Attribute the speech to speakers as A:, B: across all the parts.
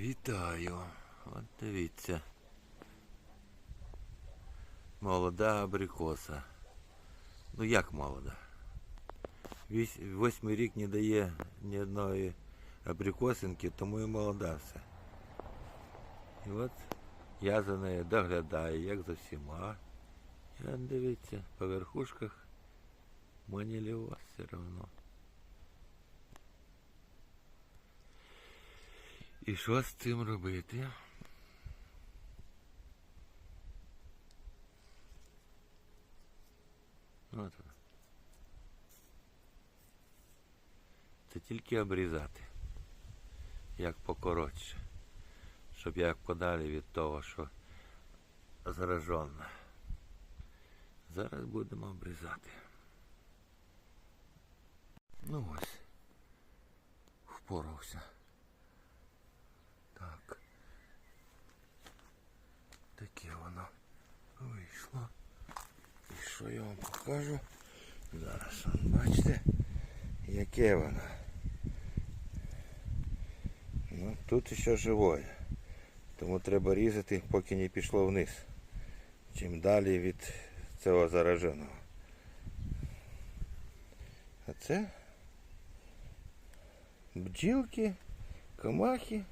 A: Вітаю. От дивіться. Молода абрикоса. Ну як молода? Восьмий рік не дає ні одної абрикосинки, тому і молода все. І от я за нею доглядаю, як за всіма. І от дивіться, по верхушках манілі вас все одно. І що з цим робити? От. Це тільки обрізати. Як покоротше. Щоб як подалі від того, що заражено. Зараз будемо обрізати. Ну ось. Впорався. Таке воно вийшло. І що я вам покажу? Зараз бачите, яке воно. Ну, тут ще живое. Тому треба різати, поки не пішло вниз. Чим далі від цього зараженого. А це бджілки, комахи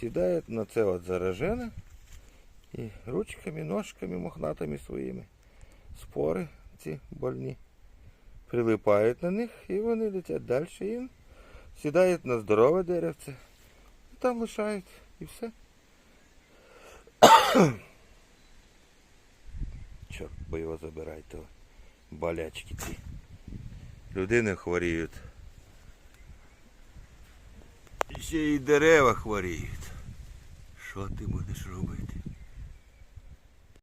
A: сідають на це от заражене і ручками, ножками мохнатими своїми спори ці больні прилипають на них і вони летять далі і сідають на здорове деревце. І там лишають і все. Чорт би його забирай, то болячки ці. Людини хворіють. Ще й дерева хворіють. Що ти будеш робити?